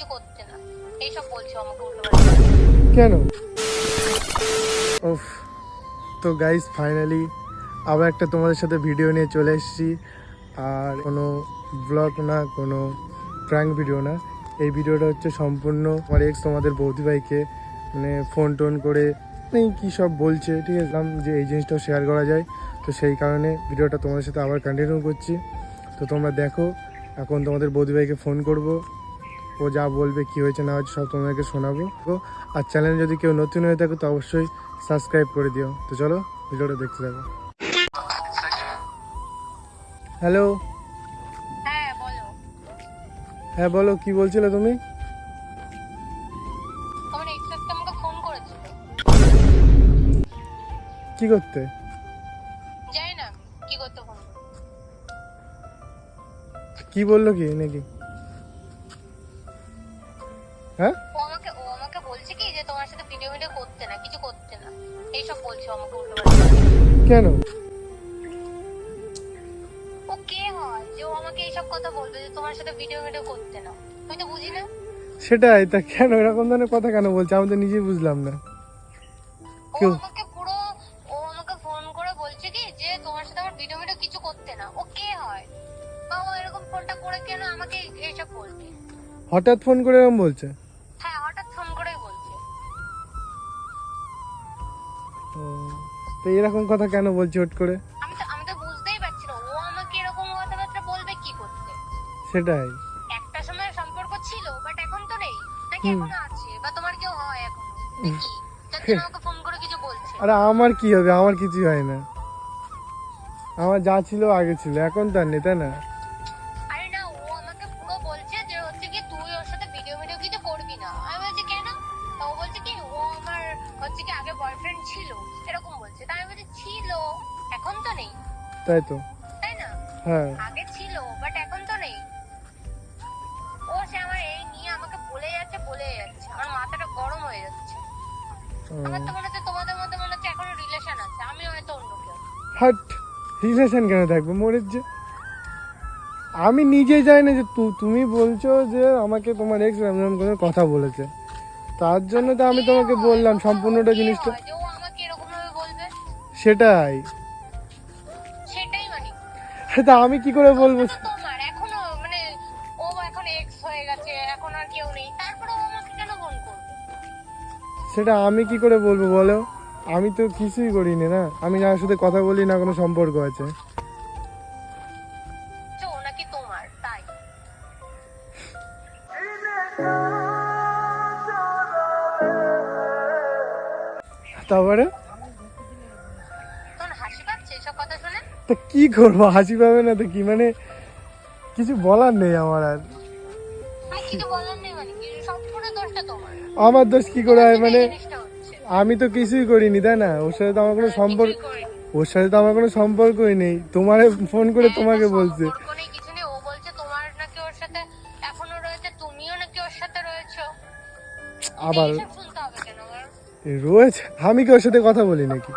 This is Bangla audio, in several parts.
কিছু না। এইসব বলছো আমাকে উল্টো কেন? ওফ তো গাইস ফাইনালি আবার একটা তোমাদের সাথে ভিডিও নিয়ে চলে এসেছি। আর কোনো ব্লগ না, কোনো প্র্যাঙ্ক ভিডিও না। এই ভিডিওটা হচ্ছে সম্পূর্ণ আমার এক্স তোমাদের বৌদি ভাইকে মানে ফোন টোন করে নেই কী সব বলছে, ঠিক আছে? যে এই জিনিসটাও শেয়ার করা যায়। তো সেই কারণে ভিডিওটা তোমাদের সাথে আবার কন্টিনিউ করছি। তো তোমরা দেখো, এখন তোমাদের বৌদি ভাইকে ফোন করব। ও যা বলবে কি হয়েছে না হয়েছে সব তোমাদেরকে শোনাবো। তো আর চ্যানেল যদি কেউ নতুন হয়ে থাকে তো অবশ্যই সাবস্ক্রাইব করে দিও। তো চলো ভিডিওটা দেখতে থাকো। হ্যালো হ্যাঁ বলো। কি বলছিলে তুমি? কি করতে? কি বলল কি নাকি? হ্যাঁ? ও আমাকে ও আমাকে বলছে কি যে তোমার সাথে ভিডিও ভিডিও করতে না কিছু করতে না। এইসব বলছো আমাকে উল্টো কেন? ও কে হয়? যে ও আমাকে এইসব কথা বলবে যে তোমার সাথে ভিডিও ভিডিও করতে না। আমি তো বুঝি না? সেটাই তা কেন? এরকম ধরনের কথা কেন বলছে? আমি তো নিজেই বুঝলাম না। ও কেউ? আমাকে পুরো ও আমাকে ফোন করে বলছে কি যে তোমার সাথে আমার ভিডিও ভিডিও কিছু করতে না। ও কে হয়? বা ও এরকম ফোনটা করে কেন আমাকে এইসব বলবে? হঠাৎ ফোন করে এরকম বলছে? তো এরকম কথা কেন বলছি হট করে? আমি তো আমি তো বুঝতেই পারছি না। ও আমাকে এরকম কথাবার্তা বলবে কি করতে? সেটাই। একটা সময় সম্পর্ক ছিল বাট এখন তো নেই। নাকি। এখনও আছে? বা তোমার কেউ হয় এখন? নাকি আমাকে ফোন করে কিছু বলছে। আরে আমার কি হবে? আমার কিছুই হয় না। আমার যা ছিল আগে ছিল এখন তো আর নেই তাই না? তাই তো? তাই না? হ্যাঁ। আগে ছিল বাট এখন তো নেই। ও সে আমার এই নিয়ে আমাকে বলে যাচ্ছে বলে যাচ্ছে। আমার মাথাটা গরম হয়ে যাচ্ছে। আমার তো মনে হচ্ছে তোমাদের মধ্যে মনে হচ্ছে এখনও রিলেশন আছে। আমি হয়তো অন্য কেউ। হাট! রিলেশন কেন থাকবে? মরের যে আমি নিজে জানি না যে তুমি বলছো যে আমাকে তোমার এক্স এরকম করে কথা বলেছে। তার জন্য তো আমি তোমাকে বললাম সম্পূর্ণটা জিনিসটা সেটাই। তা আমি কি করে বলব? তোমার এখনও মানে ও এখন এক্স হয়ে গেছে এখন আর কেউ নেই। তারপরে ও আমাকে কেন ফোন করবে? সেটা আমি কি করে বলব বলো? আমি তো কিছুই করিনি না। আমি যার সাথে কথা বলি না কোনো সম্পর্ক আছে। তারপরে? তা কি করব? হাসি পাবে না তো কি? মানে কিছু বলার নেই আমার আর। মানে আমার দোষ কি করে হয়? মানে আমি তো কিছুই করিনি তাই না? ওর সাথে তো আমার কোনো সম্পর্ক ওর সাথে তো আমার কোনো সম্পর্কই নেই। তোমারে ফোন করে তোমাকে বলছে। আবার? রয়েছে? আমি কি ওর সাথে কথা বলি নাকি?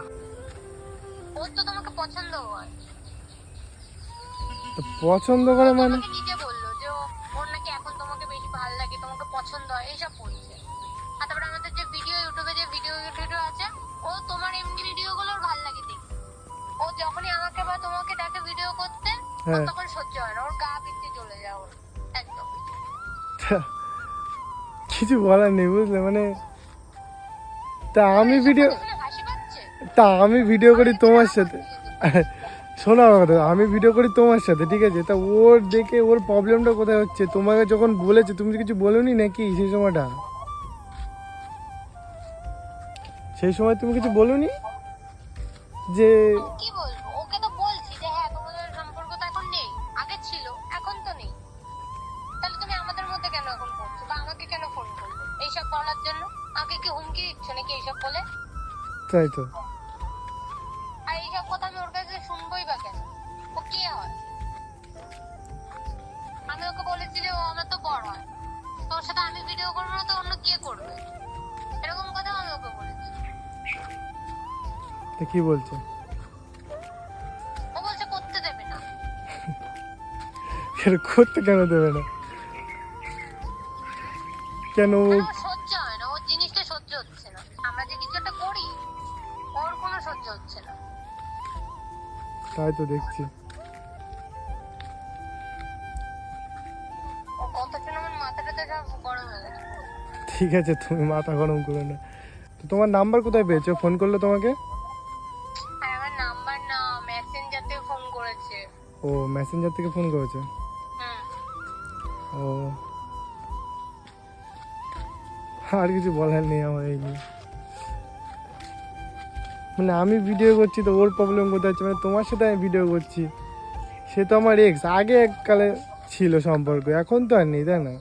পছন্দ করে মানে? নিজে বলল যে ও- ওর নাকি এখন তোমাকে বেশি ভালো লাগে তোমাকে পছন্দ হয় এইসব বলছে। আর তারপরে আমাদের যে ভিডিও ইউটিউবে যে ভিডিও ভিডিও আছে ও তোমার এমনি ভিডিও গুলো ওর ভালো লাগে দেখতে। ও যখনই আমাকে বা তোমাকে দেখে ভিডিও করতে হ্যাঁ। তখন সহ্য হয় না ওর গা পিত্তি চলে যায় ওর একদম। কিছু বলার নেই বুঝলে? মানে তা আমি ভিডিও তা আমি ভিডিও করি তোমার সাথে। শোনো আমার কথা আমি ভিডিও করি তোমার সাথে ঠিক আছে? তা ওর দেখে ওর প্রবলেমটা কোথায় হচ্ছে? তোমাকে যখন বলেছে তুমি কিছু বলোনি নাকি সেই সময়টা? সেই সময় তুমি কিছু বলোনি? যে হ্যাঁ তাই তো। আর এইসব কথা আমি ওর কাছে শুনবোই বা কেন? ও কে হয়? আমি ওকে বলেছি যে ও আমার তো বড় হয়। তোর সাথে আমি ভিডিও করব না তো অন্য কে করবে? এরকম কথা আমি ওকে বলেছি। তা কি বলছে? ও বলছে করতে দেবে না। এর করতে কেন দেবে না? কেন সহ্য হয় না। ওর জিনিসটা সহ্য হচ্ছে না। আমরা যে কিছু একটা করি ওর কোনো সহ্য হচ্ছে না। তাই তো দেখছি। হয়ে। ঠিক আছে তুমি মাথা গরম করো না। তো তোমার নাম্বার কোথায় পেয়েছ? ফোন করল তোমাকে? আর আমার নাম্বার না মেসেঞ্জার থেকে ফোন করেছে। ও মেসেঞ্জার থেকে ফোন করেছে? ও। আর কিছু বলার নেই আমার এই নিয়ে। মানে আমি ভিডিও করছি তো ওর প্রবলেম কোথায় হচ্ছে? মানে তোমার সাথে আমি ভিডিও করছি। সে তো আমার এক্স আগে এককালে ছিল সম্পর্ক এখন তো আর নেই তাই না?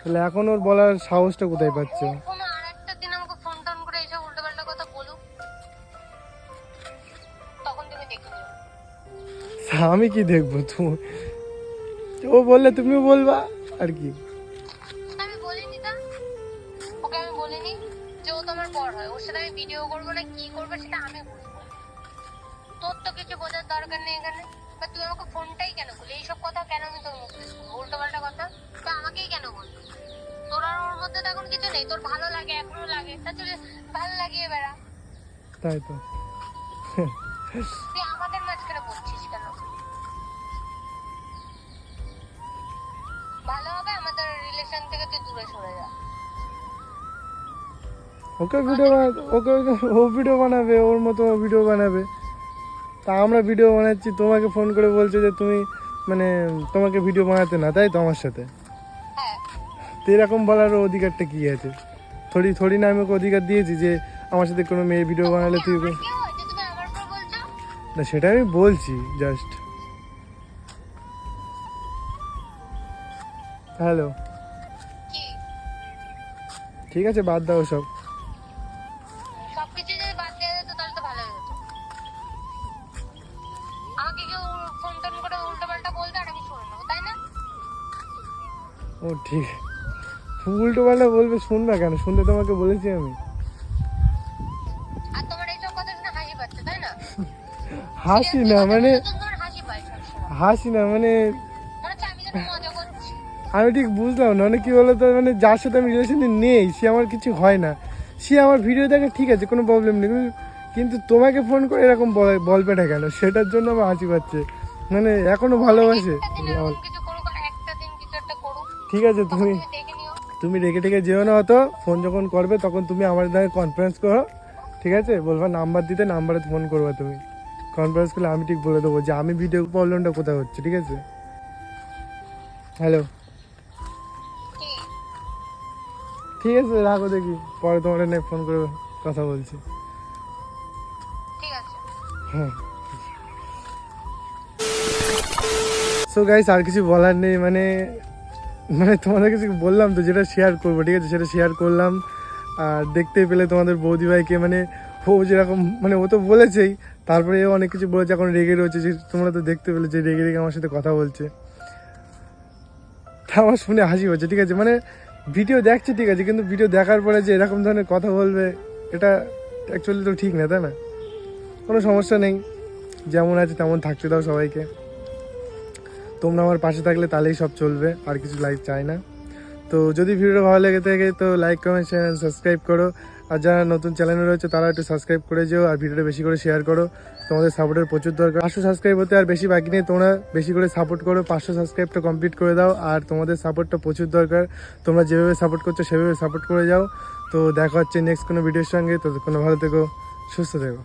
তাহলে এখন ওর বলার সাহসটা কোথায় পাচ্ছে? আমি কি দেখব? তুমি ও বললে তুমিও বলবা? আর কি? তোমার বড় হয়। ওর সাথে আমি ভিডিও করব না কি করব সেটা আমি বুঝব। তোর তো কিছু বোঝার দরকার নেই এখানে। বা তুই আমাকে ফোনটাই কেন বলি এইসব কথা কেন আমি তোর মুখ উল্টো পাল্টা কথা? তো আমাকেই কেন বলবি তোর আর ওর মধ্যে তো এখন কিছু নেই। তোর ভালো লাগে এখনও লাগে। তা তুই ভালো লাগিয়ে বেড়া। তাই তো। তুই আমাদের মাঝখানে বলছিস কেন? ভালো হবে আমাদের রিলেশন থেকে তুই দূরে সরে যা। ওকে ভিডিও ওকে ওকে- ও ভিডিও বানাবে ওর মতো ভিডিও বানাবে। তা আমরা ভিডিও বানাচ্ছি তোমাকে ফোন করে বলছে যে তুমি মানে তোমাকে ভিডিও বানাতে না তাই তো আমার সাথে? হ্যাঁ। তো এরকম বলার অধিকারটা কি আছে? থোড়ি থোড়ি না আমি ওকে অধিকার দিয়েছি যে আমার সাথে কোনো মেয়ে ভিডিও বানালে তুই না সেটা আমি বলছি জাস্ট হ্যালো ঠিক আছে বাদ দাও সব। ও ঠিক। উল্টো পাল্টা বলবে শুনবে কেন? শুনতে তোমাকে বলেছি আমি। শুনে হাসি না? মানে বলে তো হাসি না মানে আমি ঠিক বুঝলাম না মানে কি বলতো মানে যার সাথে আমি রিলেশনে নেই সে আমার কিছু হয় না। সে আমার ভিডিও দেখে ঠিক আছে কোনো প্রবলেম নেই কিন্তু- তোমাকে ফোন করে এরকম বল- না কেন সেটার জন্য আমার হাসি পাচ্ছে। মানে এখনও ভালোবাসে। ঠিক আছে তুমি তুমি রেখে টেকে যেও না হতো ফোন যখন করবে তখন তুমি আমার সঙ্গে কনফারেন্স করো ঠিক আছে? বলবা নাম্বার দিতে নাম্বারে ফোন করবে তুমি। কনফারেন্স করলে আমি ঠিক বলে দেবো যে আমি ভিডিও প্রবলেমটা কোথায় হচ্ছে ঠিক আছে? হ্যালো ঠিক আছে রাখো দেখি পরে তোমার নিয়ে ফোন করে কথা বলছি। হ্যাঁ। সো গাইস আর কিছু বলার নেই মানে মানে তোমাদের কিছু বললাম তো যেটা শেয়ার করব, ঠিক আছে? সেটা শেয়ার করলাম। আর দেখতে পেলে তোমাদের বৌদি ভাইকে মানে ও যেরকম মানে ও তো বলেছেই, তারপরে এও অনেক কিছু বলেছে, এখন রেগে রয়েছে, যে তোমরা তো দেখতে পেলে যে রেগে রেগে আমার সাথে কথা বলছে। তা আমার শুনে হাসি হচ্ছে, ঠিক আছে? মানে ভিডিও দেখছে, ঠিক আছে? কিন্তু ভিডিও দেখার পরে যে এরকম ধরনের কথা বলবে, এটা অ্যাকচুয়ালি তো ঠিক না, তাই না? কোনো সমস্যা নেই। যেমন আছে তেমন থাকতে দাও সবাইকে। তোমরা আমার পাশে থাকলে তাহলেই সব চলবে, আর কিছু লাইক চাই না। তো যদি ভিডিওটা ভালো লেগে থাকে, তো লাইক কমেন্ট চ্যানেল সাবস্ক্রাইব করো। আর যারা নতুন চ্যানেলে রয়েছে, তারা একটু সাবস্ক্রাইব করে যেও, আর ভিডিওটা বেশি করে শেয়ার করো। তোমাদের সাপোর্টের প্রচুর দরকার। পাঁচশো সাবস্ক্রাইব হতে আর বেশি বাকি নেই, তোমরা বেশি করে সাপোর্ট করো। পাঁচশো সাবস্ক্রাইবটা কমপ্লিট করে দাও, আর তোমাদের সাপোর্টটা প্রচুর দরকার। তোমরা যেভাবে সাপোর্ট করছ, সেভাবে সাপোর্ট করে যাও। তো দেখা হচ্ছে নেক্সট কোনো ভিডিওর সঙ্গে। তো কোনো ভালো থেকো, সুস্থ থেকো।